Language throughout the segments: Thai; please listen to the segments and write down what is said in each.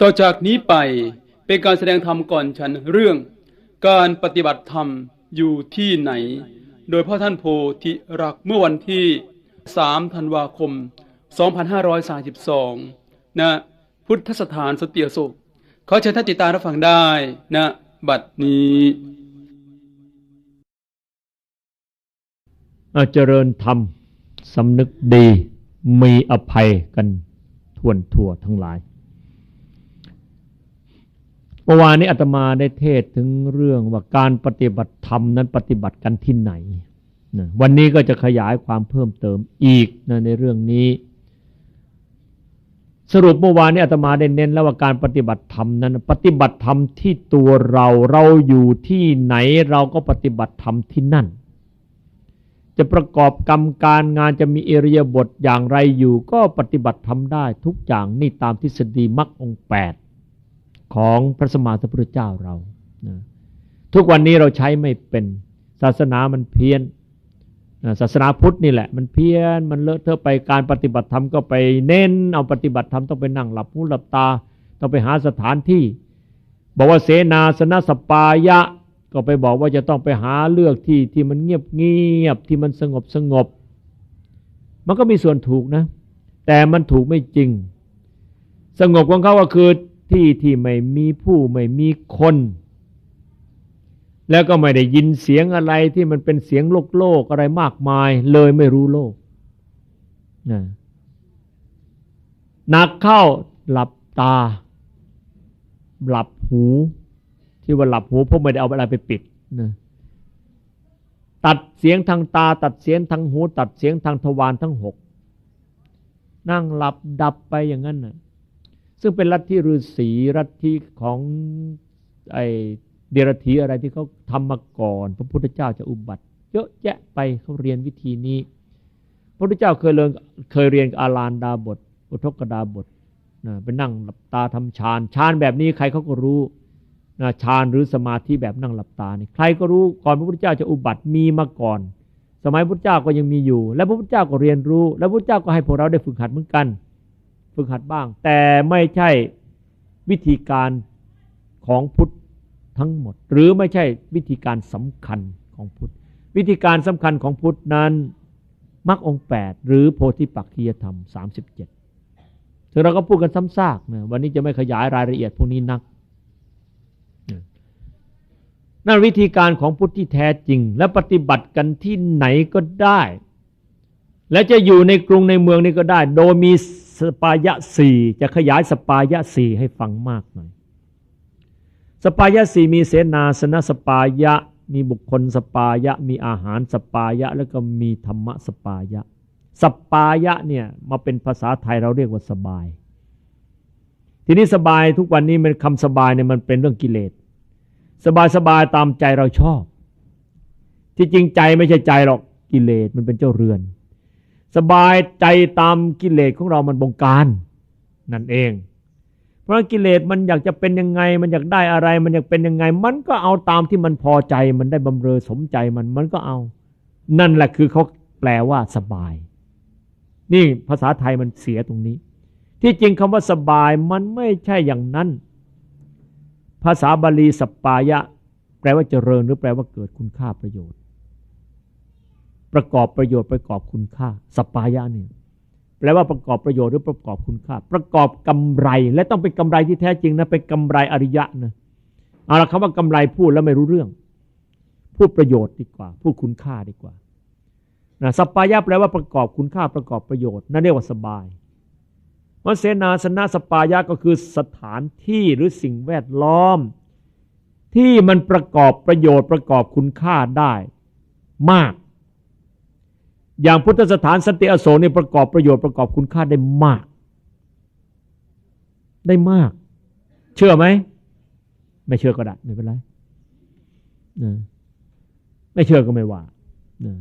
ต่อจากนี้ไปเป็นการแสดงธรรมก่อนฉันเรื่อง การปฏิบัติธรรมอยู่ที่ไหน โดยพ่อท่านโพธิรักเมื่อวันที่ 3 ธันวาคม 2532ณพุทธสถานสติอโศกขอเชิญท่านติดตามรับฟังได้ณบัดนี้อะเจริญธรรมสำนึกดีมีอภัยกันทวนทั่วทั้งหลาย เมื่อวานนี้อาตมาได้เทศถึงเรื่องว่าการปฏิบัติธรรมนั้นปฏิบัติกันที่ไหนนะวันนี้ก็จะขยายความเพิ่มเติมอีกนะในเรื่องนี้ สรุปเมื่อวานนี้อาตมาได้เน้นแล้วว่าการปฏิบัติธรรมนั้น ปฏิบัติธรรมที่ตัวเราเราอยู่ที่ไหนเราก็ปฏิบัติธรรมที่นั่น จะประกอบกรรมการงานจะมีเอริยบทอย่างไรอยู่ ก็ปฏิบัติทำได้ทุกอย่างนี่ตามทฤษฎีมรรคองแปด ของพระสมมาสัมพุทธเจ้าเรานะทุกวันนี้เราใช้ไม่เป็นศาสนามันเพี้ยนศาสนาพุทธนี่แหละ มันเพี้ยนมันเลอะเทอะไปการปฏิบัติธรรมก็ไปเน้น เอาปฏิบัติธรรมต้องไปนั่งหลับหูหลับตา ต้องไปหาสถานที่ บอกว่าเสนาสนะสปายะ ก็ไปบอกว่าจะต้องไปหาเลือกที่ที่มันเงียบเงียบที่มันสงบสงบ มันก็มีส่วนถูกนะ แต่มันถูกไม่จริง สงบของเขาก็คือ ที่ที่ไม่มีผู้ไม่มีคน แล้วก็ไม่ได้ยินเสียงอะไรที่มันเป็นเสียงโลกโลกอะไรมากมาย เลยไม่รู้โลกนะหนักเข้าหลับตา หลับหู ที่ว่าหลับหูเพราะไม่ได้เอาอะไรไปปิดนะตัดเสียงทางตา ตัดเสียงทางหู ตัดเสียงทางทวารทั้งหกนั่งหลับดับไปอย่างนั้นนะ ซึ่งเป็นลัทธิฤาษีลัทธิของไอเดรธีอะไรที่เขาทำมาก่อน พระพุทธเจ้าจะอุบัติเยอะแยะไปเขาเรียนวิธีนี้ พระพุทธเจ้าเคยเรียนเคยเรียนอาลานดาบท อุทกดาบทนะไปนั่งหลับตาทำฌานฌานแบบนี้ใครเขาก็รู้นะฌานหรือสมาธิแบบนั่งหลับตานี่ใครก็รู้ก่อนพระพุทธเจ้าจะอุบัติมีมาก่อน สมัยพระพุทธเจ้าก็ยังมีอยู่ และพระพุทธเจ้าก็เรียนรู้ และพระพุทธเจ้าก็ให้พวกเราได้ฝึกหัดเหมือนกัน ฝึกหัดบ้าง แต่ไม่ใช่วิธีการของพุทธทั้งหมด หรือไม่ใช่วิธีการสำคัญของพุทธ วิธีการสำคัญของพุทธนั้นมรรคองแปดหรือโพธิปักขียธรรมสามสิบเจ็ดถึงเราก็พูดกันซ้ำซากนะวันนี้จะไม่ขยายรายละเอียดพวกนี้นัก นั่นวิธีการของพุทธที่แท้จริง และปฏิบัติกันที่ไหนก็ได้ และจะอยู่ในกรุงในเมืองนี้ก็ได้ โดยมี สปายะสี่จะขยายสปายะสี่ให้ฟังมากหน่อย สปายะสี่มีเสนาสนะสปายะ มีบุคคลสปายะ มีอาหารสปายะ แล้วก็มีธรรมะสปายะ สปายะเนี่ยมาเป็นภาษาไทยเราเรียกว่าสบาย ทีนี้สบายทุกวันนี้มันคำสบายเนี่ยมันเป็นเรื่องกิเลส สบายสบายตามใจเราชอบ ที่จริงใจไม่ใช่ใจหรอกกิเลสมันเป็นเจ้าเรือน สบายใจตามกิเลสของเรามันบงการนั่นเอง เพราะกิเลสมันอยากจะเป็นยังไง มันอยากได้อะไร มันอยากเป็นยังไง มันก็เอาตามที่มันพอใจ มันได้บำเรอสมใจมันมันก็เอา นั่นแหละคือเขาแปลว่าสบาย นี่ภาษาไทยมันเสียตรงนี้ ที่จริงคำว่าสบายมันไม่ใช่อย่างนั้น ภาษาบาลีสปายะ แปลว่าเจริญหรือแปลว่าเกิดคุณค่าประโยชน์ ประกอบประโยชน์ประกอบคุณค่าสปายะเนี่ยแปลว่าประกอบประโยชน์หรือประกอบคุณค่า ประกอบกำไร และต้องเป็นกำไรที่แท้จริงนะเป็นกำไรอริยะนะเอาละคำว่ากำไรพูดแล้วไม่รู้เรื่อง พูดประโยชน์ดีกว่า พูดคุณค่าดีกว่านะสปายะแปลว่าประกอบคุณค่าประกอบประโยชน์นั่นเรียกว่าสบายวัเสนาสนะสปายะก็คือสถานที่หรือสิ่งแวดล้อม ที่มันประกอบประโยชน์ประกอบคุณค่าได้มาก อย่างพุทธสถานสติอโศกนี่ประกอบประโยชน์ประกอบคุณค่าได้มาก ได้มาก เชื่อไหม ไม่เชื่อก็ได้ไม่เป็นไรนะไม่เชื่อก็ไม่ว่านะ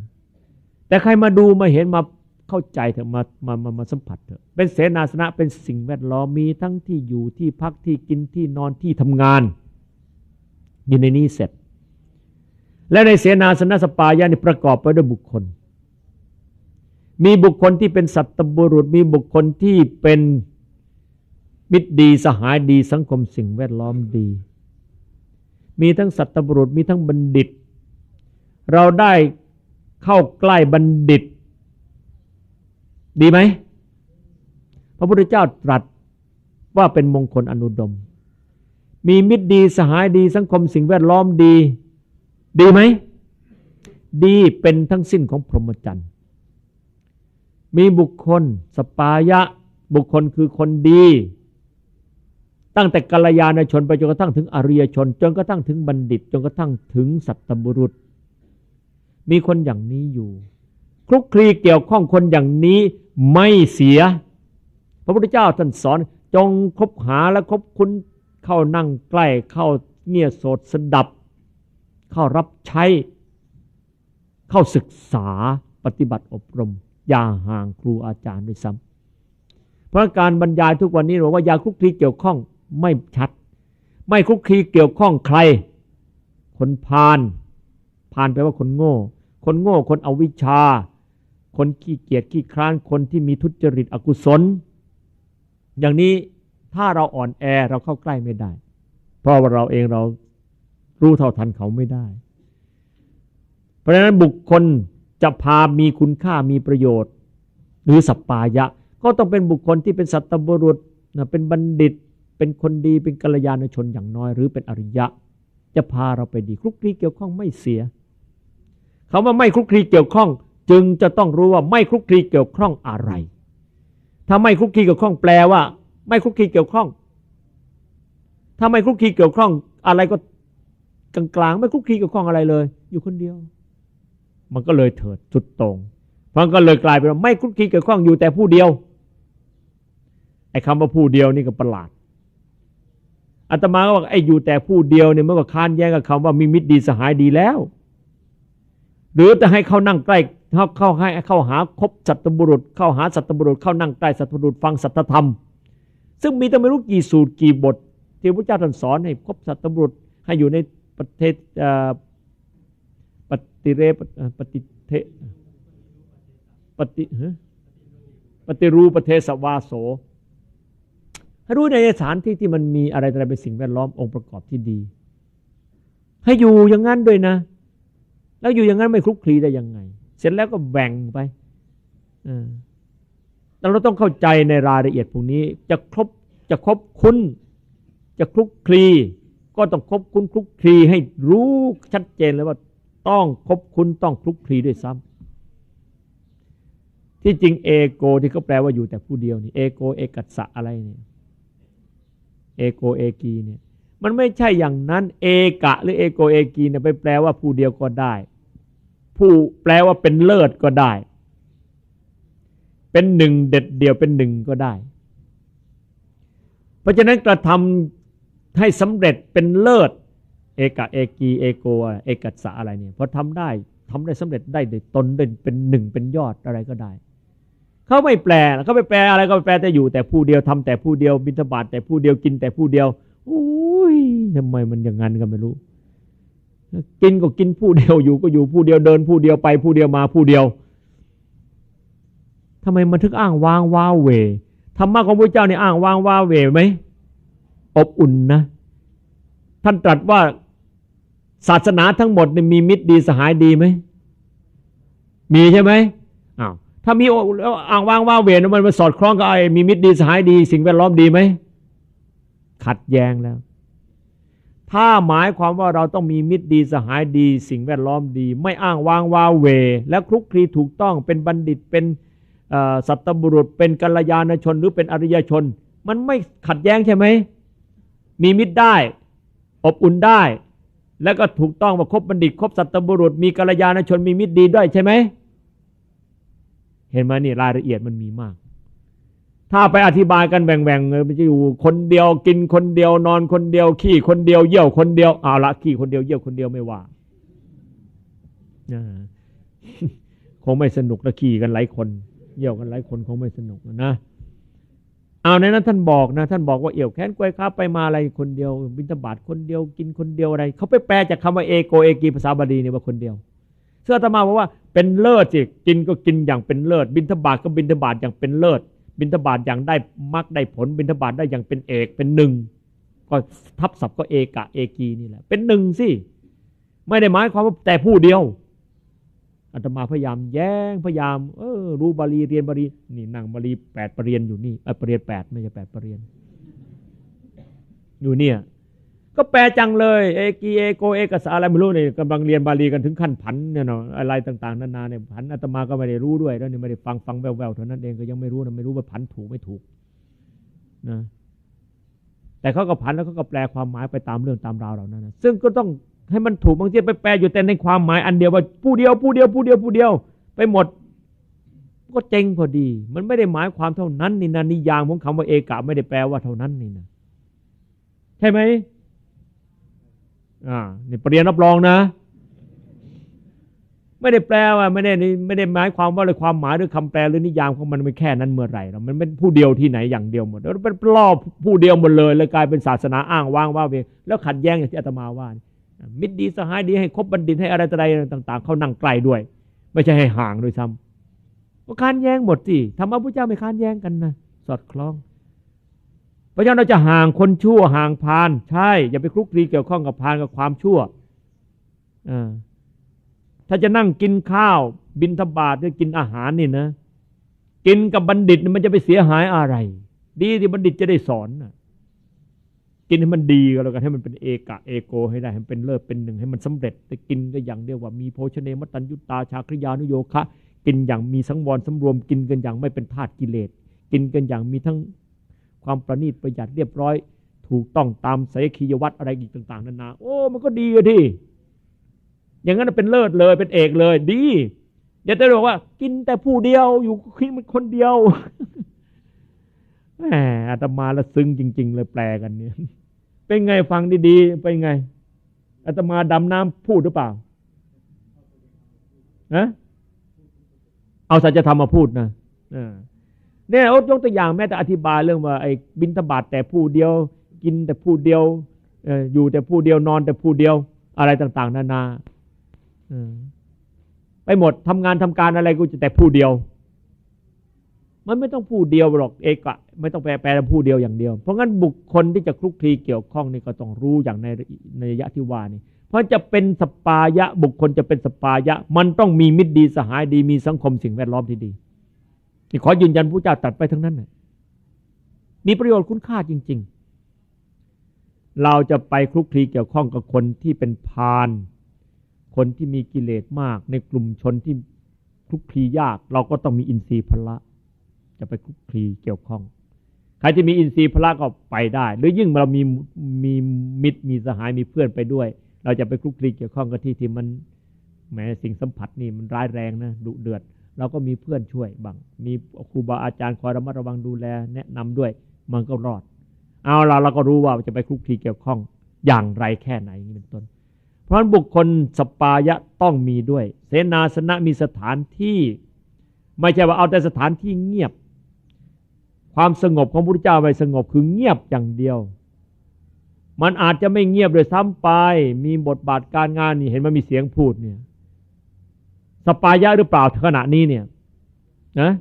แต่ใครมาดูมาเห็นมาเข้าใจเถอะมามามามาสัมผัสเถอะเป็นเสนาสนะเป็นสิ่งแวดล้อมมีทั้งที่อยู่ที่พักที่กินที่นอนที่ทำงาน อยู่ในนี้เสร็จ และในเสนาสนะสปายานี่ประกอบไปด้วยบุคคล มีบุคคลที่เป็นสัตบุรุษ มีบุคคลที่เป็นมิตรดีสหายดีสังคมสิ่งแวดล้อมดี มีทั้งสัตบุรุษมีทั้งบัณฑิต เราได้เข้าใกล้บัณฑิต ดีไหมพระพุทธเจ้าตรัสว่าเป็นมงคลอนุดม มีมิตรดีสหายดีสังคมสิ่งแวดล้อมดี ดีไหม ดีเป็นทั้งสิ้นของพรหมจรรย์ มีบุคคล สปายะ บุคคลคือคนดี ตั้งแต่กัลยาณชนไปจนกระทั่งถึงอริยชน จนกระทั่งถึงบัณฑิต จนกระทั่งถึงสัตบุรุษ มีคนอย่างนี้อยู่ คลุกคลีเกี่ยวข้องคนอย่างนี้ไม่เสีย พระพุทธเจ้าท่านสอนจงคบหาและคบคุณเข้านั่งใกล้เข้าเงียโสดสดับ เข้ารับใช้ เข้าศึกษาปฏิบัติอบรม อย่าห่างครูอาจารย์ด้วยซ้ำเพราะการบรรยายทุกวันนี้บอกว่าอย่าคลุกคลีเกี่ยวข้องไม่ชัด ไม่คลุกคลีเกี่ยวข้องใคร คนพาลพาลแปลว่าคนโง่ คนโง่คนเอาวิชา คนขี้เกียจขี้คร้านคนที่มีทุจริตอกุศล อย่างนี้ถ้าเราอ่อนแอเราเข้าใกล้ไม่ได้ เพราะว่าเราเองเรารู้เท่าทันเขาไม่ได้ เพราะฉะนั้นบุคคล จะพามีคุณค่ามีประโยชน์ หรือสัปปายะ ก็ต้องเป็นบุคคลที่เป็นสัตบุรุษนะเป็นบัณฑิต เป็นคนดีเป็นกัลยาณชนอย่างน้อย หรือเป็นอริยะ จะพาเราไปดีคลุกคลีเกี่ยวข้องไม่เสียคาว่าไม่คลุกคลีเกี่ยวข้อง จึงจะต้องรู้ว่าไม่คลุกคลีเกี่ยวข้องอะไร ถ้าไม่คลุกคลีเกี่ยวข้องแปลว่า ไม่คลุกคลีเกี่ยวข้อง ถ้าไม่คลุกคลีเกี่ยวข้องอะไรก็กลางๆไม่คลุกคลีเกี่ยวข้องอะไรเลย อยู่คนเดียว มันก็เลยเถิดจุดตรงมันก็เลยกลายเป็นว่าไม่คลุกคลีเกี่ยวข้องอยู่แต่ผู้เดียว ไอ้คำว่าผู้เดียวนี่ก็ประหลาดอาตมาก็บอกไอ้อยู่แต่ผู้เดียวเนี่ยมันก็ค้านแย้งกับคำว่ามีมิตรดีสหายดีแล้ว หรือจะให้เขานั่งใกล้เข้าเข้าให้เข้าหาคบสัตบุรุษ เข้าหาสัตบุรุษเข้านั่งใกล้สัตบุรุษฟังสัตธรรม ซึ่งมีตั้งไม่รู้กี่สูตรกี่บท ที่พระเจ้าท่านสอนให้คบสัตบุรุษให้อยู่ในประเทศ ปฏิเรปฏิเทปฏิปฏิรูประเทศวาโสให้รู้ในสถานที่ที่มันมีอะไรอะไรเป็นสิ่งแวดล้อมองค์ประกอบที่ดี ให้อยู่อย่างนั้นด้วยนะ แล้วอยู่อย่างนั้นไม่คลุกคลีได้ยังไง เสร็จแล้วก็แบ่งไปแต่เราต้องเข้าใจในรายละเอียดพวกนี้ จะครบจะครบคุณจะคลุกคลี ก็ต้องครบคุณคลุกคลีให้รู้ชัดเจนเลยว่า ต้องคบคุณต้องคลุกคลีด้วยซ้ำที่จริงเอโกที่เขาแปลว่าอยู่แต่ผู้เดียวนี่เอโกเอกัสสะอะไรเนี่ยเอโกเอกีเนี่ยมันไม่ใช่อย่างนั้นเอกะ หรือเอโกเอกีเนี่ยไปแปลว่าผู้เดียวก็ได้ ผู้แปลว่าเป็นเลิศก็ได้ เป็นหนึ่งเด็ดเดียวเป็นหนึ่งก็ได้ เพราะฉะนั้นกระทำให้สำเร็จเป็นเลิศ เอกะเอกีเอโกเอกัสสะอะไรเนี่ยพอทำได้ทำได้สำเร็จได้โดยตนได้เป็นหนึ่งเป็นยอดอะไรก็ได้เขาไม่แปลเขาไม่แปลอะไรก็แปลแต่อยู่แต่ผู้เดียวทำแต่ผู้เดียวบิณฑบาตแต่ผู้เดียวกินแต่ผู้เดียวอุ้ยทำไมมันอย่างนั้นก็ไม่รู้ กินก็กินผู้เดียวอยู่ก็อยู่ผู้เดียวเดิน ผู้เดียวไปผู้เดียวมาผู้เดียวทำไมมันถึงอ้างวางว้าเวธรรมะของพระเจ้าเนี่ยอ้างวางว้าเวไหมอบอุ่นนะท่านตรัสว่า ศาสนาทั้งหมดมีมิตรดีสหายดีไหม มีใช่ไหมอ้าวถ้ามีอ่างวางว่าเวรมันมาสอดคล้องกับไอ้มีมิตรดีสหายดี สิ่งแวดล้อมดีไหม ขัดแย้งแล้ว ถ้าหมายความว่าเราต้องมีมิตรดีสหายดี สิ่งแวดล้อมดี ไม่อ้างวางวาเว และคลุกคลีถูกต้องเป็นบัณฑิตเป็นสัตบุรุษ เป็นกัลยาณชนหรือเป็นอริยชน มันไม่ขัดแย้งใช่ไหม มีมิตรได้ อบอุ่นได้ แล้วก็ถูกต้องว่าคบบัณฑิตคบสัตบุรุษ มีกัลยาณชนมีมิตรดีด้วยใช่ไหม เห็นไหมนี่รายละเอียดมันมีมาก ถ้าไปอธิบายกันแบ่งๆเลยมันจะอยู่คนเดียวกินคนเดียวนอนคนเดียว ขี้คนเดียวเยี่ยวคนเดียวเอาละขี้คนเดียวเยี่ยวคนเดียวไม่ว่าคงไม่สนุกแล้วขี้กันหลายคน เยี่ยวกันหลายคนคงไม่สนุกนะ เอาในนั้นท่านบอกนะท่านบอกว่าเอี่ยวแค้นกล้วยค้าไปมาอะไรคนเดียว บิณฑบาตคนเดียวกินคนเดียวอะไรเขาไปแปลจากคำว่าเอโกเอกีภาษาบาลีเนี่ยว่าคนเดียว เสื้อธรรมาบอกว่าเป็นเลิศสิกินก็กินอย่างเป็นเลิศ บินทบาทก็บินทบาทอย่างเป็นเลิศ บิณฑบาตอย่างได้มรรคได้ผลบิณฑบาตได้อย่างเป็นเอกเป็นหนึ่งก็ทับศัพท์ก็เอกะเอกีนี่แหละเป็นหนึ่งสิไม่ได้หมายความว่าแต่ผู้เดียว อาตมาพยายามแย้งพยายามเออรู้บาลีเรียนบาลีนี่นั่งบาลีแปดปรริญญาอยู่นี่เออปรริญญาแปดไม่ใช่แปดปรริญญาอยู่เนี่ย ก็แปลจังเลย เอกีเอโกเอกสาอะไรไม่รู้เนี่ยกำลังเรียนบาลีกันถึงขั้นผันเนี่ยเนาะอะไรต่าง ๆนานาเนี่ยผันอาตมาก็ไม่ได้รู้ด้วยแล้วนี่ไม่ได้ฟังฟังแววๆเท่านั้นเองก็ยังไม่รู้นะไม่รู้ว่าผันถูกไม่ถูกนะแต่เขาก็ผันแล้วเขาก็แปลความหมายไปตามเรื่องตามราวเหล่านั้นนะซึ่งก็ต้อง ให้มันถูกบางทีไปแปลอยู่แต่ในความหมายอันเดียวว่าผู้เดียวผู้เดียวผู้เดียวผู้เดียว ไปหมด ก็เจงพอดี มันไม่ได้หมายความเท่านั้นนี่นะนิยามของคำว่าเอกะไม่ได้แปลว่าเท่านั้นนี่นะใช่ไหมอ่านี่ปรริญญารับรองนะ ไม่ได้แปลว่าไม่ได้ไม่ได้หมายความว่าเลยความหมายหรือคำแปลหรือนิยามของมันไม่แค่นั้นเมื่อไหร่หรอกมันเป็นผู้เดียวที่ไหนอย่างเดียวหมดแล้วเป็นล่อผู้เดียวหมดเลยเลยกลายเป็นศาสนาอ้างว้างว่าเวแล้วขัดแย้งอย่างที่อาตมาว่า มิตรดีสหายดีให้คบบัณฑิตให้อะไรต่อะไรต่าง ๆ เขานั่งไกลด้วย ไม่ใช่ให้ห่างด้วยซ้ำก็ค้านแย้งหมดสิธรรมะพุทธเจ้าไม่ค้านแย้งกันนะสอดคล้องพระฉะนั้นเราจะห่างคนชั่วห่างพาน ใช่ อย่าไปคลุกคลีเกี่ยวข้องกับพานกับความชั่วอถ้าจะนั่งกินข้าว บินทบาทหรือกินอาหารนี่นะ กินกับบัณฑิตมันจะไปเสียหายอะไร ดีที่บัณฑิตจะได้สอนนะ กินให้มันดีก็แล้วกันให้มันเป็นเอกะเอโกให้ได้ให้มันเป็นเลิศเป็นหนึ่งให้มันสำเร็จแต่กินก็อย่างเดียวว่ามีโภชเนมตัญยุตาชาคริยานุโยคะ กินอย่างมีสังวรสำรวม กินกันอย่างไม่เป็นธาตุกิเลส กินกันอย่างมีทั้งความประณีตประหยัดเรียบร้อย ถูกต้องตามไสยคียวัตรอะไรอีกต่าง ๆนานาโอ้ มันก็ดีอะที่อย่างนั้นเป็นเลิศเลยเป็นเอกเลย ดีอย่าจะบอกว่า กินแต่ผู้เดียวอยู่คิดมันคนเดียว แหมอาตมาละซึ้งจริง ๆ เลยแปลกันเนี่ย เป็นไงฟังดีๆเป็นไงอาตมาดำน้ำพูดหรือเปล่านะเอาสัจธรรมมาพูดนะเนี่ยยกตัวอย่างแม้แต่อธิบายเรื่องว่าไอ้บินทบาทแต่ผู้เดียว กินแต่ผู้เดียวอยู่แต่ผู้เดียวนอนแต่ผู้เดียวอะไรต่าง ๆ นานาไปหมดทำงานทำการอะไรกูจะแต่ผู้เดียว มันไม่ต้องผู้เดียวหรอกเอกะไม่ต้องแปลแปลผู้เดียวอย่างเดียว เพราะงั้นบุคคลที่จะคลุกคลีเกี่ยวข้องนี่ก็ต้องรู้อย่างในในยะที่ว่านี่เพราะจะเป็นสปายะบุคคลจะเป็นสปายะ มันต้องมีมิตรดีสหายดีมีสังคมสิ่งแวดล้อมที่ดีนี่ขอยืนยันพระเจ้าตัดไปทั้งนั้นนะมีประโยชน์คุณค่าจริง ๆ เราจะไปคลุกคลีเกี่ยวข้องกับคนที่เป็นพานคนที่มีกิเลสมาก ในกลุ่มชนที่คลุกคลียาก เราก็ต้องมีอินทรีย์พละ จะไปคลุกคลีเกี่ยวข้อง ใครที่มีอินทรีย์พละก็ไปได้ หรือยิ่งเรามีมีมิตรมีสหายมีเพื่อนไปด้วย เราจะไปคลุกคลีเกี่ยวข้องกับที่ที่มันแม้สิ่งสัมผัสนี่มันร้ายแรงนะดุเดือด เราก็มีเพื่อนช่วยบ้างมีครูบาอาจารย์คอยระมัดระวังดูแลแนะนำด้วย มันก็รอด เอาเราเราก็รู้ว่าจะไปคลุกคลีเกี่ยวข้องอย่างไรแค่ไหนนี่เป็นต้น เพราะฉะนั้นบุคคลสปายะต้องมีด้วย เสนาสนะมีสถานที่ ไม่ใช่ว่าเอาแต่สถานที่เงียบ ความสงบของพระพุทธเจ้าไปสงบคือเงียบอย่างเดียว มันอาจจะไม่เงียบโดยซ้ำไป มีบทบาทการงานนี่เห็นมันมีเสียงพูดเนี่ยสปายะหรือเปล่าขณะนี้เนี่ยนะ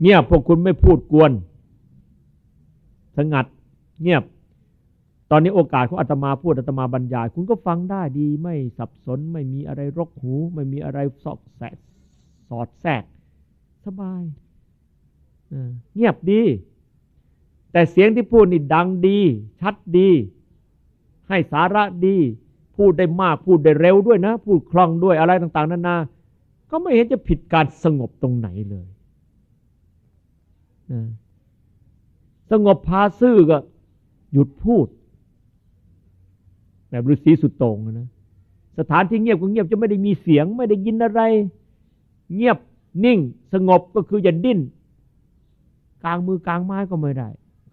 เงียบพวกคุณไม่พูดกวน สงัด เงียบ ตอนนี้โอกาสของอาตมาพูดอาตมาบรรยาย คุณก็ฟังได้ดี ไม่สับสน ไม่มีอะไรรกหู ไม่มีอะไรสอกแสสอดแทรกสบาย เงียบดี แต่เสียงที่พูดนี่ดังดี ชัดดี ให้สาระดี พูดได้มากพูดได้เร็วด้วยนะ พูดคล่องด้วยอะไรต่าง ๆนานา ก็ไม่เห็นจะผิดการสงบตรงไหนเลยสงบพาซื่อก็หยุดพูด แบบฤาษีสุดต่งนะสถานที่เงียบก็เงียบจะไม่ได้มีเสียง ไม่ได้ยินอะไร เงียบนิ่ง สงบก็คืออย่าดิ้น กลางมือกลางไม้ก็ไม่ได้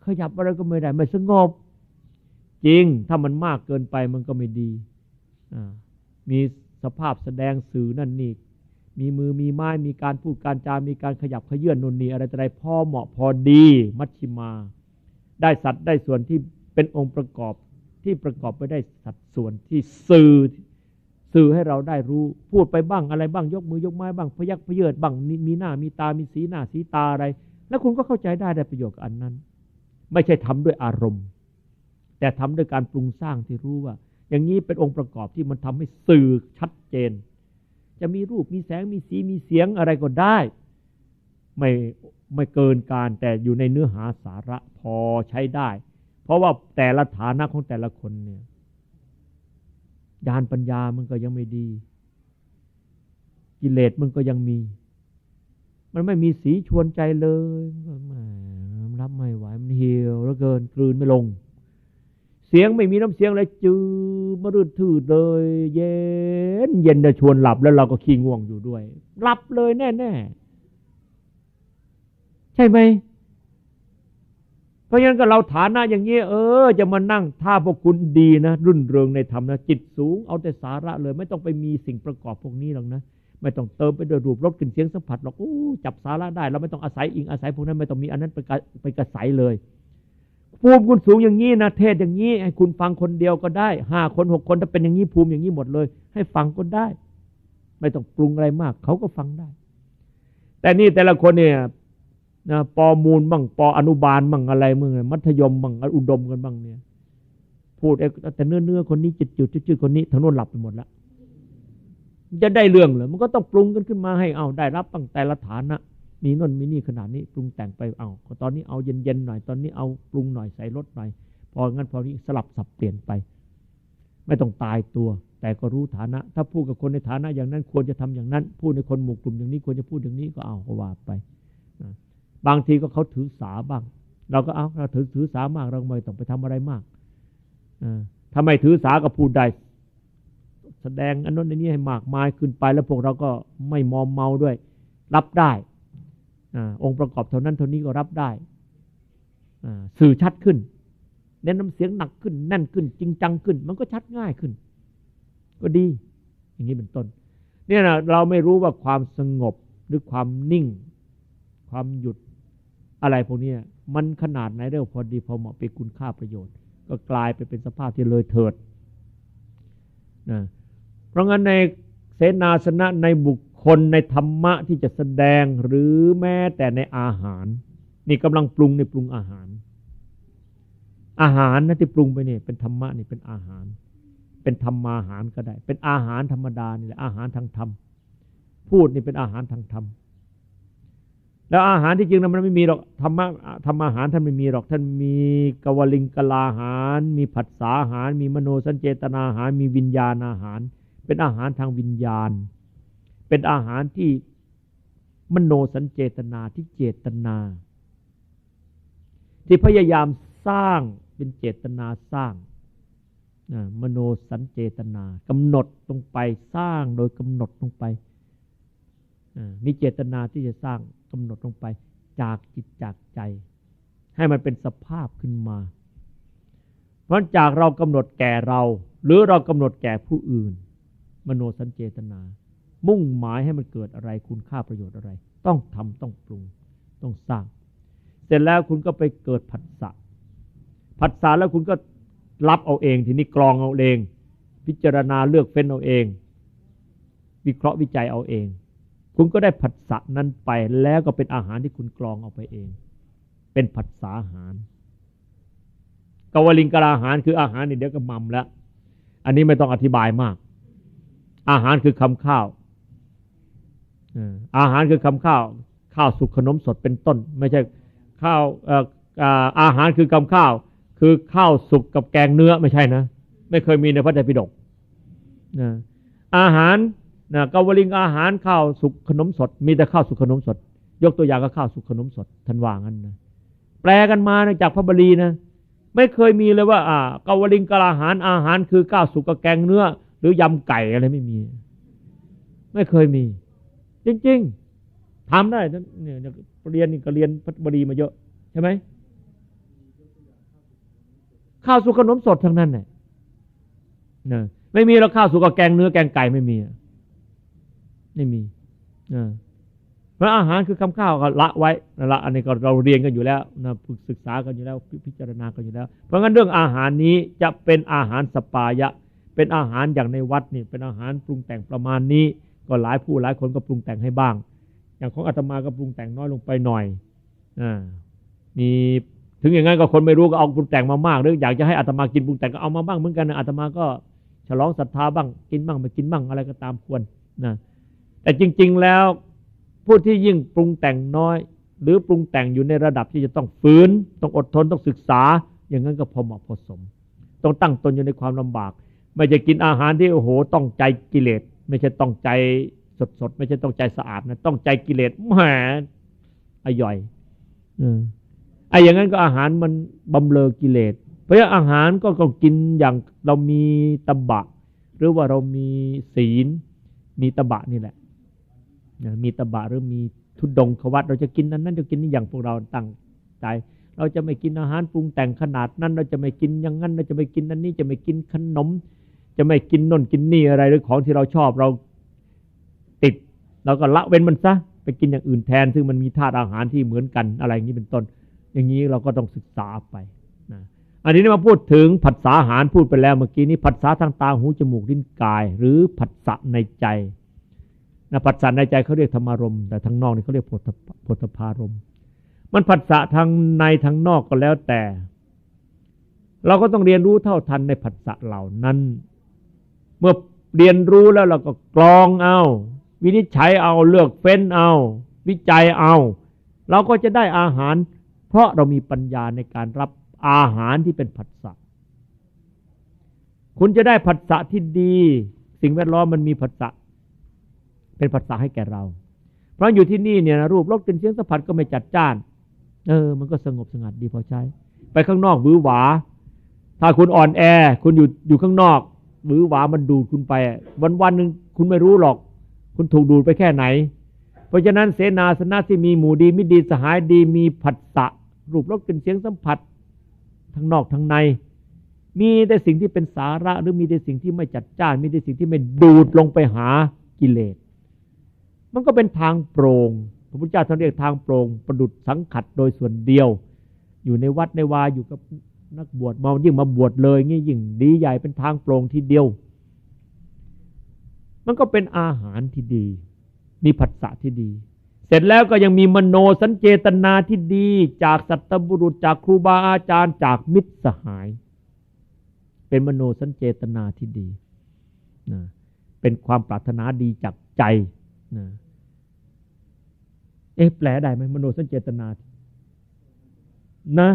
ขยับอะไรก็ไม่ได้ ไม่สงบ จริงถ้ามันมากเกินไปมันก็ไม่ดีมีสภาพแสดงสื่อนั่นนี่มีมือมีไม้มีการพูดการจามีการขยับขยื่นนนนีอะไรอะไรพอเหมาะพอดี มัชชิมา ได้สัตว์ได้ส่วนที่เป็นองค์ประกอบที่ประกอบไปได้สัดส่วนที่สื่อสื่อให้เราได้รู้ พูดไปบ้างอะไรบ้างยกมือยกไม้บ้างพยักพเยิดบ้างมีหน้ามีตามีสีหน้าสีตาอะไร แล้วคุณก็เข้าใจได้ได้ประโยชน์กับอันนั้น ไม่ใช่ทำด้วยอารมณ์ แต่ทำด้วยการปรุงสร้างที่รู้ว่า อย่างนี้เป็นองค์ประกอบที่มันทำให้สื่อชัดเจน จะมีรูปมีแสงมีสีมีเสียงอะไรก็ได้ ไม่ไม่เกินการแต่อยู่ในเนื้อหาสาระพอใช้ได้ เพราะว่าแต่ละฐานะของแต่ละคนเนี่ยญาณปัญญามันก็ยังไม่ดี กิเลสมันก็ยังมี มันไม่มีสีชวนใจเลยมันรับไม่ไหวมันเหี่ยวแล้วเกินกลืนไม่ลง เสียงไม่มีน้ำเสียงอะไรจืดมรืดทืดเลย เย็น เย็นจะชวนหลับแล้วเราก็ขี้ง่วงอยู่ด้วย หลับเลยแน่ๆใช่ไหมเพราะฉะนั้นก็เราฐานะอย่างนี้เออ จะมานั่งถ้าพวกคุณดีนะรุ่นเริงในธรรมนะจิตสูง เอาแต่สาระเลย ไม่ต้องไปมีสิ่งประกอบพวกนี้หรอกนะ ไม่ต้องเติมไปด้วยรูปรสกลิ่นเสียงสัมผัสหรอกโอ้จับสาระได้ เราไม่ต้องอาศัยอิงอาศัยพวกนั้นไม่ต้องมีอันนั้นไปไปกระใสเลยภูมิคุณสูงอย่างนี้นะเทศอย่างนี้ ให้คุณฟังคนเดียวก็ได้ห้าคนหกคนถ้าเป็นอย่างนี้ภูมิอย่างนี้หมดเลย ให้ฟังก็ได้ ไม่ต้องปรุงอะไรมาก เขาก็ฟังได้ แต่นี่แต่ละคนเนี่ยนะปอมูลบ้างปออนุบาลบ้างอะไรมึงมัธยมบ้างอุดมกันบ้างเนี่ย พูดแต่เนื้อเนื้อคนนี้จุดจุดจุดคนนี้ทั้งนู้นหลับไปหมดแล้ว จะได้เรื่องเหรอมันก็ต้องปรุงกันขึ้นมาให้เอาได้รับตั้งแต่ละฐานะมีนนมีนี่ขนาดนี้ปรุงแต่งไปเอาตอนนี้เอาเย็นๆหน่อยตอนนี้เอาปรุงหน่อยใส่รสหน่อย พองั้นพอนี้สลับสับเปลี่ยนไป ไม่ต้องตายตัว แต่ก็รู้ฐานะ ถ้าพูดกับคนในฐานะอย่างนั้นควรจะทำอย่างนั้น พูดในคนหมู่กลุ่มอย่างนี้ควรจะพูดอย่างนี้ก็เอาก็ว่าไปบางทีก็เขาถือสาบ้าง เราก็เอาเราถือถือสามากเราไม่ต้องไปทำอะไรมากถ้าไม่ถือสาก็พูดได้ แสดงอันนั้นอันนี้ให้มากมายขึ้นไป แล้วพวกเราก็ไม่มอมเมาด้วย รับได้อองค์ประกอบเท่านั้นเท่านี้ก็รับได้สื่อชัดขึ้น เน้นน้ำเสียงหนักขึ้นแน่นขึ้น จริงจังขึ้น มันก็ชัดง่ายขึ้น ก็ดี อย่างนี้เป็นต้น เนี่ยนะเราไม่รู้ว่าความสงบหรือความนิ่ง ความหยุดอะไรพวกนี้มันขนาดไหนเรื่องพอดีพอเหมาะเป็นคุณค่าประโยชน์ ก็กลายไปเป็นสภาพที่เลยเถิดนะ เพราะงั้นในเสนาสนะในบุคคลในธรรมะที่จะแสดงหรือแม้แต่ในอาหาร นี่กำลังปรุงในปรุงอาหาร อาหารนะที่ปรุงไปเนี่ยเป็นธรรมะนี่เป็นอาหาร เป็นธรรมาหารก็ได้ เป็นอาหารธรรมดานี่แหละอาหารทางธรรม พูดนี่เป็นอาหารทางธรรมแล้วอาหารที่จริงนะมันไม่มีหรอกธรรมะธรรมอาหารท่านไม่มีหรอกท่านมีกวลิงกลาหาร มีผัสสาหาร มีมโนสัญเจตนาอาหาร มีวิญญาณอาหาร เป็นอาหารทางวิญญาณ เป็นอาหารที่มโนสัญเจตนาที่เจตนา ที่พยายามสร้างเป็นเจตนาสร้างมโนสัญเจตนากำหนดลงไปสร้างโดยกำหนดลงไปมีเจตนาที่จะสร้างกำหนดลงไปจากจิตจากใจ ให้มันเป็นสภาพขึ้นมา เพราะจากเรากำหนดแก่เรา หรือเรากำหนดแก่ผู้อื่น มโนสัญเจตนา มุ่งหมายให้มันเกิดอะไรคุณค่าประโยชน์อะไร ต้องทำต้องปรุง ต้องสร้าง เสร็จแล้วคุณก็ไปเกิดผัสสะผัสสะแล้วคุณก็รับเอาเอง ทีนี้กรองเอาเอง พิจารณาเลือกเฟ้นเอาเอง วิเคราะห์วิจัยเอาเอง คุณก็ได้ผัสสะนั้นไปแล้วก็เป็นอาหารที่คุณกรองเอาไปเอง เป็นผัสสะอาหารกวลิงกราอาหารคืออาหารนี่เดี๋ยวก็มัมแล้ว อันนี้ไม่ต้องอธิบายมาก อาหารคือคำข้าวอาหารคือคำข้าว ข้าวสุกขนมสดเป็นต้น ไม่ใช่ข้าวอาหารคือคำข้าว คือข้าวสุกกับแกงเนื้อไม่ใช่นะ ไม่เคยมีในพระไตรปิฎกอาหารนะกาวลิงอาหารข้าวสุกขนมสด มีแต่ข้าวสุกขนมสด ยกตัวอย่างก็ข้าวสุกขนมสดท่านว่างั้นนะแปลกันมาจากพระบาลีนะ ไม่เคยมีเลยว่า อ่ากาวลิงกาอาหารอาหารคือข้าวสุกกับแกงเนื้อ หรือยำไก่อะไรไม่มี ไม่เคยมี จริงๆทำได้เนี่ยเรียนก็เรียนพัฒบดีมาเยอะ ใช่ไหมข้าวสุกขนมสดทั้งนั้นเนี่ยนะไม่มีแล้วข้าวสุกกับแกงเนื้อแกงไก่ไม่มีไม่มีเพราะอาหารคือคำข้าวก็ละไว้ละอันนี้ก็เราเรียนกันอยู่แล้วนะศึกษากันอยู่แล้วพิจารณากันอยู่แล้ว เพราะงั้นเรื่องอาหารนี้จะเป็นอาหารสปายะ เป็นอาหารอย่างในวัดนี่เป็นอาหารปรุงแต่งประมาณนี้ ก็หลายผู้หลายคนก็ปรุงแต่งให้บ้าง อย่างของอาตมาก็ปรุงแต่งน้อยลงไปหน่อยอ่ามีถึงอย่างนั้นก็คนไม่รู้ก็เอาปรุงแต่งมามากหรืออยากจะให้อาตมากินปรุงแต่งก็เอามาบ้างเหมือนกันนะอาตมาก็ฉลองศรัทธาบ้างกินบ้างไม่กินบ้างอะไรก็ตามควรนะแต่จริง ๆแล้วผู้ที่ยิ่งปรุงแต่งน้อย หรือปรุงแต่งอยู่ในระดับที่จะต้องฝืน ต้องอดทนต้องศึกษา อย่างนั้นก็พอเหมาะพอสม ต้องตั้งตนอยู่ในความลำบาก ไม่จะกินอาหารที่โอ้โหต้องใจกิเลสไม่ใช่ต้องใจสดๆไม่ใช่ต้องใจสะอาดนะต้องใจกิเลสแหมอ่อยออไอ้อย่างนั้นก็อาหารมันบำเรอกิเลส เพราะอาหารก็ต้องกินอย่างเรามีตบะ หรือว่าเรามีศีล มีตบะนี่แหละนะมีตบะหรือมีทุดงควัตเราจะกินนั้นนั้นจะกินนี่อย่างพวกเราตั้งใจ เราจะไม่กินอาหารปรุงแต่งขนาดนั้น เราจะไม่กินอย่างนั้น เราจะไม่กินอันนี้จะไม่กินขนม จะไม่กินน่นกินนี่อะไร หรือของที่เราชอบเราติดเราก็ละเว้นมันซะไปกินอย่างอื่นแทน ซึ่งมันมีธาตุอาหารที่เหมือนกันอะไรอย่างนี้เป็นต้น อย่างนี้เราก็ต้องศึกษาไปนะอันนี้มาพูดถึงผัสสะอาหารพูดไปแล้วเมื่อกี้นี้ผัสสะทางตาหูจมูกลิ้นกาย หรือผัสสะในใจนะผัสสะในใจเขาเรียกธรรมารมณ์แต่ทางนอกนี่เขาเรียกโพธพารมณ์มันผัสสะทางในทางนอกก็แล้วแต่ เราก็ต้องเรียนรู้เท่าทันในผัสสะเหล่านั้น เมื่อเรียนรู้แล้วเราก็กรองเอา วินิจฉัยเอาเลือกเฟ้นเอา วิจัยเอา เราก็จะได้อาหาร เพราะเรามีปัญญาในการรับอาหารที่เป็นผัสสะคุณจะได้ผัสสะที่ดี สิ่งแวดล้อมมันมีผัสสะเป็นผัสสะให้แก่เรา เพราะอยู่ที่นี่เนี่ยนะรูปรสกลิ่นเสียงสัมผัสก็ไม่จัดจ้าน เออ มันก็สงบสงัดดีพอใช้ ไปข้างนอกบื้อหวา ถ้าคุณอ่อนแอ คุณอยู่อยู่ข้างนอก บื้อหวามันดูดคุณไป วันวันหนึ่งคุณไม่รู้หรอก คุณถูกดูดไปแค่ไหน เพราะฉะนั้นเสนาสนะที่มีหมู่ดีมิดีสหายดีมีผัสสะรูปรสกลิ่นเสียงสัมผัสทั้งนอกทั้งใน มีแต่สิ่งที่เป็นสาระหรือมีแต่สิ่งที่ไม่จัดจ้าน มีแต่สิ่งที่ไม่ดูดลงไปหากิเลส มันก็เป็นทางโปร่งพระพุทธเจ้าท่านเรียกทางโปร่งประดุดสังขัดโดยส่วนเดียว อยู่ในวัดในวาอยู่กับ นักบวชมายิ่งมาบวชเลยงี้ยิ่งดีใหญ่เป็นทางโปร่งทีเดียว มันก็เป็นอาหารที่ดี มีผัสสะที่ดี เสร็จแล้วก็ยังมีมโนสัญเจตนาที่ดี จากสัตบุรุษจากครูบาอาจารย์จากมิตรสหาย เป็นมโนสัญเจตนาที่ดีนะเป็นความปรารถนาดีจากใจนะเอ๊ะแปลได้ไหมมโนสัญเจตนานะ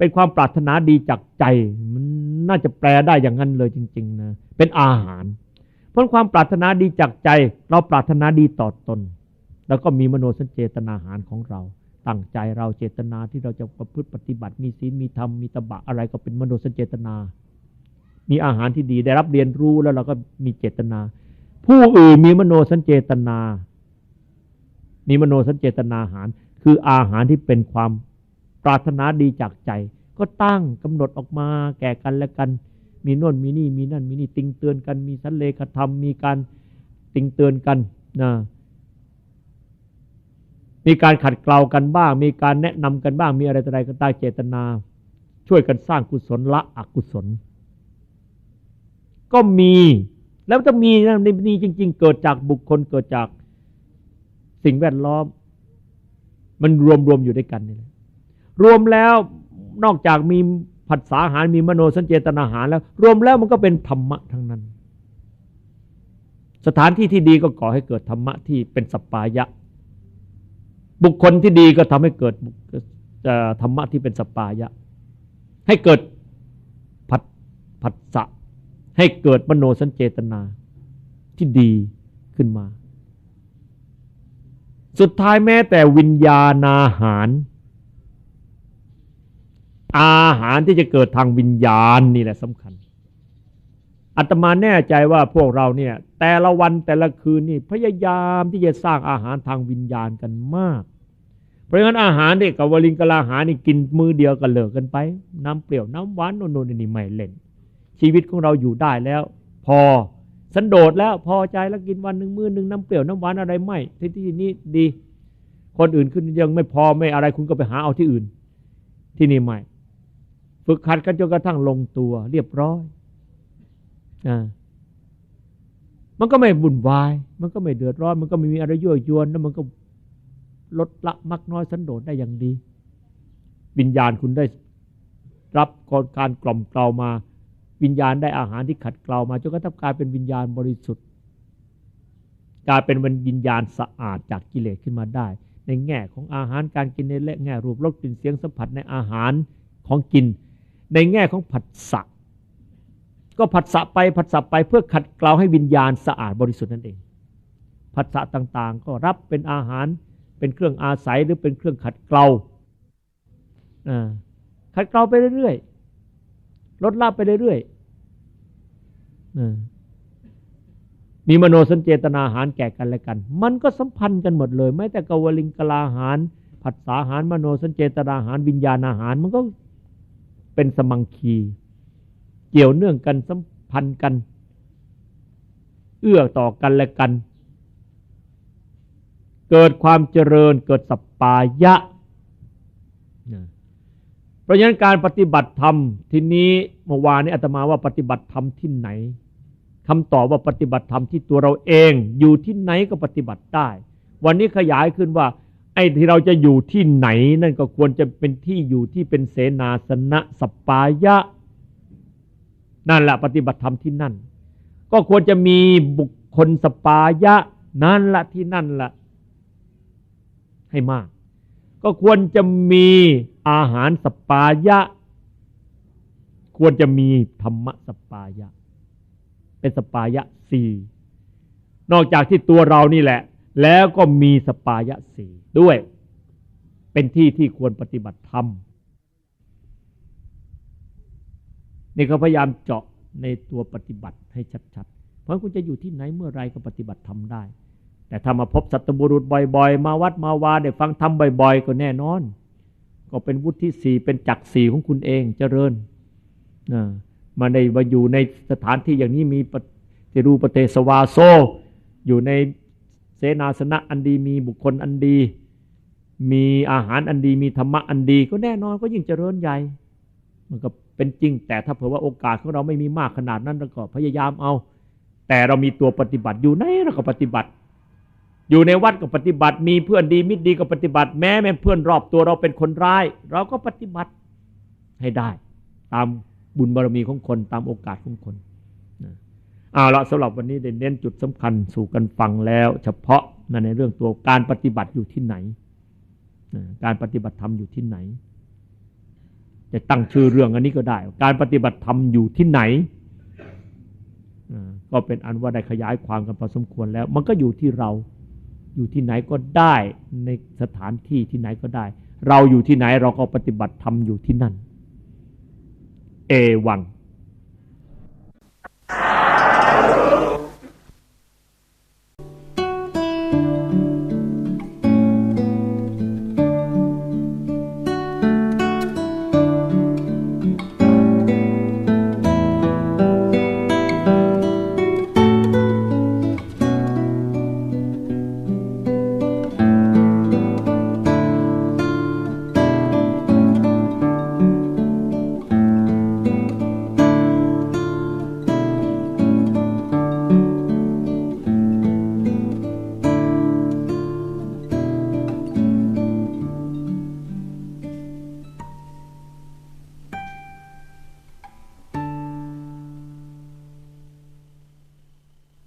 เป็นความปรารถนาดีจากใจ มันน่าจะแปลได้อย่างนั้นเลยจริง ๆ นะ เป็นอาหาร เพราะความปรารถนาดีจากใจ เราปรารถนาดีต่อตน แล้วก็มีมโนสัญเจตนาหารของเรา ตั้งใจเราเจตนาที่เราจะประพฤติปฏิบัติ มีศีล มีธรรม มีตบะอะไรก็เป็นมโนสัญเจตนา มีอาหารที่ดี ได้รับเรียนรู้แล้วเราก็มีเจตนา ผู้อื่นมีมโนสัญเจตนา มีมโนสัญเจตนาหาร คืออาหารที่เป็นความ ปรารถนาดีจากใจ ก็ตั้งกำหนดออกมาแก่กันและกัน มีโน่นมีนี่มีนั่นมีนี่ติงเตือนกัน มีสันเลขธรรมมีการติงเตือนกันนะมีการขัดเกลากันบ้าง มีการแนะนำกันบ้าง มีอะไรต่ออะไรก็ตามเจตนา ช่วยกันสร้างกุศลละอกุศล ก็มีแล้วจะมีนะนี่จริง ๆ เกิดจากบุคคลเกิดจากสิ่งแวดล้อม มันรวมรวมอยู่ด้วยกันนี่แหละ รวมแล้วนอกจากมีผัสสะอาหารมีมโนสัญเจตนาหารแล้ว รวมแล้วมันก็เป็นธรรมะทั้งนั้น สถานที่ที่ดีก็ก่อให้เกิดธรรมะที่เป็นสปายะ บุคคลที่ดีก็ทำให้เกิดธรรมะที่เป็นสปปายะ ให้เกิดผัสผัสสะให้เกิดมโนสัญเจตนาที่ดีขึ้นมา สุดท้ายแม้แต่วิญญาณอาหาร อาหารที่จะเกิดทางวิญญาณนี่แหละสำคัญอาตมาแน่ใจว่าพวกเราเนี่ย แต่ละวันแต่ละคืนนี่พยายามที่จะสร้างอาหารทางวิญญาณกันมาก เพราะงั้นอาหารเด็กกับวลิงกะลาหารนี่กินมือเดียวกันเลิกกันไป น้ำเปรี้ยวน้ำหวานโน่นนนี่ไม่เล่น ชีวิตของเราอยู่ได้แล้ว พอสันโดษแล้วพอใจแล้วกินวันหนึ่งมือหนึ่งน้ำเปรี้ยวน้ำหวานอะไรไม่ที่ที่นี้ดี คนอื่นขึ้นยังไม่พอไม่อะไรคุณก็ไปหาเอาที่อื่น ที่นี่ไม่ ฝึกขัดกันจนกระทั่งลงตัวเรียบร้อยอ่ามันก็ไม่บุ่นวาย มันก็ไม่เดือดร้อน มันก็ไม่มีอะไรยั่วยวนแล้วมันก็ลดละมักน้อยสันโดษได้อย่างดี วิญญาณคุณได้รับการกล่อมเกลามา วิญญาณได้อาหารที่ขัดเกลามาจนกระทั่งกลายเป็นวิญญาณบริสุทธิ์กลายเป็นวิญญาณสะอาดจากกิเลสขึ้นมาได้ ในแง่ของอาหารการกินในแง่รูปรสกลิ่นเสียงสัมผัสในอาหารของกิน ในแง่ของผัสสะก็ผัสสะไปผัสสะไปเพื่อขัดเกลาให้วิญญาณสะอาดบริสุทธิ์นั่นเองผัสสะต่างๆ ก็รับเป็นอาหารเป็นเครื่องอาศัยหรือเป็นเครื่องขัดเกลาขัดเกลาไปเรื่อยๆลดละไปเรื่อยๆมีมโนสัญเจตนาอาหารแก่กันและกัน มันก็สัมพันธ์กันหมดเลยแม้แต่กวลิงกลาอาหารผัสสาอาหารมโนสัญเจตนาอาหารวิญญาณอาหาร มันก็ เป็นสมังคี เกี่ยวเนื่องกันสัมพันธ์กัน เอื้อต่อกันและกัน เกิดความเจริญเกิดสัปปายะ เพราะฉะนั้นการปฏิบัติธรรมที่นี้เมื่อวานนี้อาตมาว่าปฏิบัติธรรมที่ไหนคำตอบว่าปฏิบัติธรรมที่ตัวเราเอง อยู่ที่ไหนก็ปฏิบัติได้ วันนี้ขยายขึ้นว่า อ้ที่เราจะอยู่ที่ไหน นั่นก็ควรจะเป็นที่อยู่ที่เป็นเสนาสนะสปปายะ นั่นแหละปฏิบัติธรรมที่นั่น ก็ควรจะมีบุคคลสปายะ นั่นละที่นั่นละให้มาก ก็ควรจะมีอาหารสปายะ ควรจะมีธรรมะสปายะ เป็นสปายะสี่นอกจากที่ตัวเรานี่แหละ แล้วก็มีสปายะสีด้วย เป็นที่ที่ควรปฏิบัติธรรม นี่เขาพยายามเจาะในตัวปฏิบัติให้ชัดๆ เพราะคุณจะอยู่ที่ไหนเมื่อไรก็ปฏิบัติทำได้ แต่ถ้ามาพบสัตบุรุษบ่อยๆ มาวัดมาวาได้ฟังทำบ่อย ๆ ก็แน่นอน ก็เป็นวุฒิสี่เป็นจักสี่ของคุณเองเจริญมาในมาอยู่ในสถานที่อย่างนี้มีปฏิรูปเตสวาโซอยู่ใน เสนาสนะอันดีมีบุคคลอันดี มีอาหารอันดีมีธรรมะอันดี ก็แน่นอนก็ยิ่งเจริญใหญ่ มันก็เป็นจริง แต่ถ้าเผื่อว่าโอกาสของเราไม่มีมากขนาดนั้นเราก็พยายามเอา แต่เรามีตัวปฏิบัติอยู่ไหนเราก็ปฏิบัติ อยู่ในวัดก็ปฏิบัติ มีเพื่อนดีมิตรดีก็ปฏิบัติ แม้แม้เพื่อนรอบตัวเราเป็นคนร้าย เราก็ปฏิบัติให้ได้ ตามบุญบารมีของคนตามโอกาสของคน เอาละสำหรับวันนี้ได้เน้นจุดสำคัญสู่กันฟังแล้ว เฉพาะในเรื่องตัวการปฏิบัติอยู่ที่ไหน การปฏิบัติธรรมอยู่ที่ไหน จะตั้งชื่อเรื่องอันนี้ก็ได้ การปฏิบัติธรรมอยู่ที่ไหนก็เป็นอันว่าได้ขยายความกันพอสมควรแล้ว มันก็อยู่ที่เราอยู่ที่ไหนก็ได้ในสถานที่ที่ไหนก็ได้ เราอยู่ที่ไหนเราก็ปฏิบัติธรรมอยู่ที่นั่น เอวัง